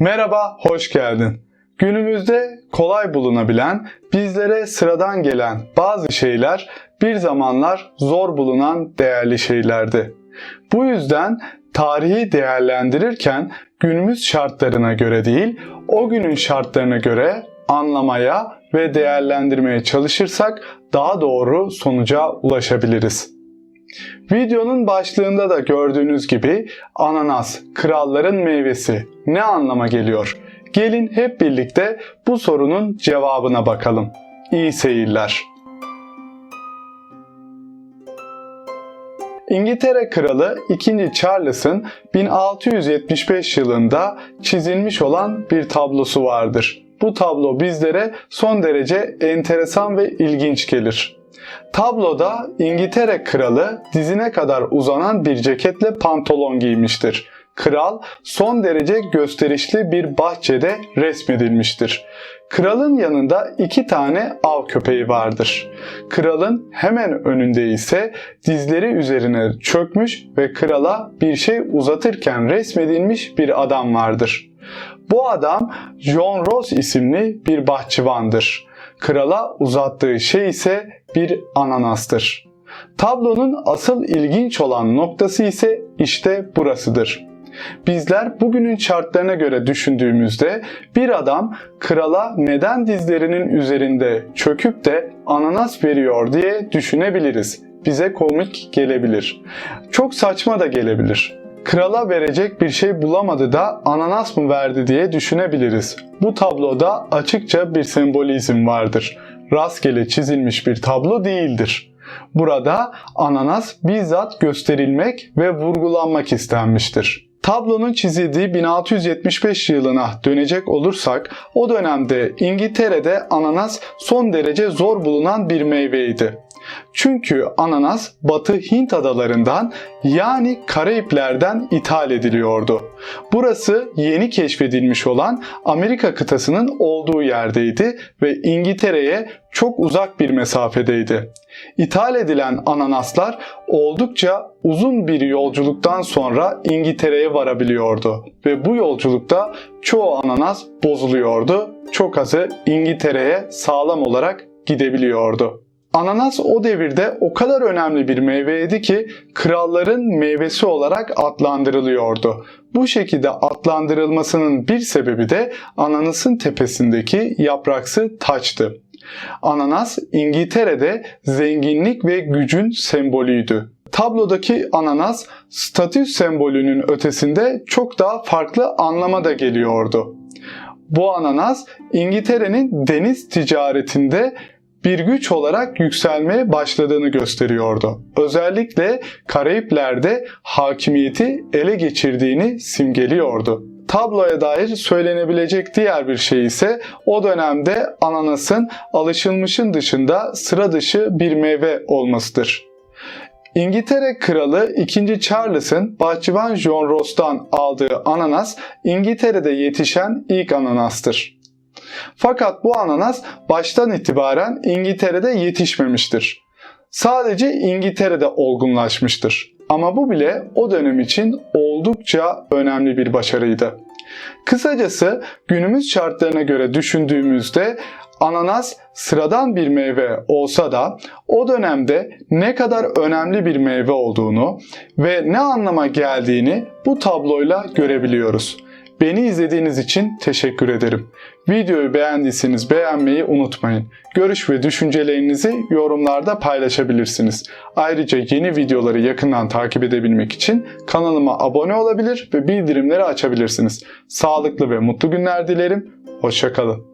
Merhaba, hoş geldin. Günümüzde kolay bulunabilen, bizlere sıradan gelen bazı şeyler bir zamanlar zor bulunan değerli şeylerdi. Bu yüzden tarihi değerlendirirken günümüz şartlarına göre değil, o günün şartlarına göre anlamaya ve değerlendirmeye çalışırsak daha doğru sonuca ulaşabiliriz. Videonun başlığında da gördüğünüz gibi ananas, kralların meyvesi ne anlama geliyor? Gelin hep birlikte bu sorunun cevabına bakalım. İyi seyirler. İngiltere Kralı 2. Charles'ın 1675 yılında çizilmiş olan bir tablosu vardır. Bu tablo bizlere son derece enteresan ve ilginç gelir. Tabloda İngiltere kralı dizine kadar uzanan bir ceketle pantolon giymiştir. Kral son derece gösterişli bir bahçede resmedilmiştir. Kralın yanında iki tane av köpeği vardır. Kralın hemen önünde ise dizleri üzerine çökmüş ve krala bir şey uzatırken resmedilmiş bir adam vardır. Bu adam John Ross isimli bir bahçıvandır. Krala uzattığı şey ise bir ananastır. Tablonun asıl ilginç olan noktası ise işte burasıdır. Bizler bugünün şartlarına göre düşündüğümüzde bir adam krala neden dizlerinin üzerinde çöküp de ananas veriyor diye düşünebiliriz. Bize komik gelebilir. Çok saçma da gelebilir. Krala verecek bir şey bulamadı da ananas mı verdi diye düşünebiliriz. Bu tabloda açıkça bir sembolizm vardır. Rastgele çizilmiş bir tablo değildir. Burada ananas bizzat gösterilmek ve vurgulanmak istenmiştir. Tablonun çizildiği 1675 yılına dönecek olursak o dönemde İngiltere'de ananas son derece zor bulunan bir meyveydi. Çünkü ananas Batı Hint adalarından yani Karayipler'den ithal ediliyordu. Burası yeni keşfedilmiş olan Amerika kıtasının olduğu yerdeydi ve İngiltere'ye çok uzak bir mesafedeydi. İthal edilen ananaslar oldukça uzun bir yolculuktan sonra İngiltere'ye varabiliyordu ve bu yolculukta çoğu ananas bozuluyordu. Çok azı İngiltere'ye sağlam olarak gidebiliyordu. Ananas o devirde o kadar önemli bir meyveydi ki kralların meyvesi olarak adlandırılıyordu. Bu şekilde adlandırılmasının bir sebebi de ananasın tepesindeki yapraksı taçtı. Ananas İngiltere'de zenginlik ve gücün sembolüydü. Tablodaki ananas statü sembolünün ötesinde çok daha farklı anlama da geliyordu. Bu ananas İngiltere'nin deniz ticaretinde bir güç olarak yükselmeye başladığını gösteriyordu. Özellikle Karayipler'de hakimiyeti ele geçirdiğini simgeliyordu. Tabloya dair söylenebilecek diğer bir şey ise o dönemde ananasın alışılmışın dışında sıra dışı bir meyve olmasıdır. İngiltere Kralı 2. Charles'ın bahçıvan John Ross'tan aldığı ananas İngiltere'de yetişen ilk ananastır. Fakat bu ananas baştan itibaren İngiltere'de yetişmemiştir. Sadece İngiltere'de olgunlaşmıştır. Ama bu bile o dönem için oldukça önemli bir başarıydı. Kısacası günümüz şartlarına göre düşündüğümüzde ananas sıradan bir meyve olsa da o dönemde ne kadar önemli bir meyve olduğunu ve ne anlama geldiğini bu tabloyla görebiliyoruz. Beni izlediğiniz için teşekkür ederim. Videoyu beğendiyseniz beğenmeyi unutmayın. Görüş ve düşüncelerinizi yorumlarda paylaşabilirsiniz. Ayrıca yeni videoları yakından takip edebilmek için kanalıma abone olabilir ve bildirimleri açabilirsiniz. Sağlıklı ve mutlu günler dilerim. Hoşçakalın.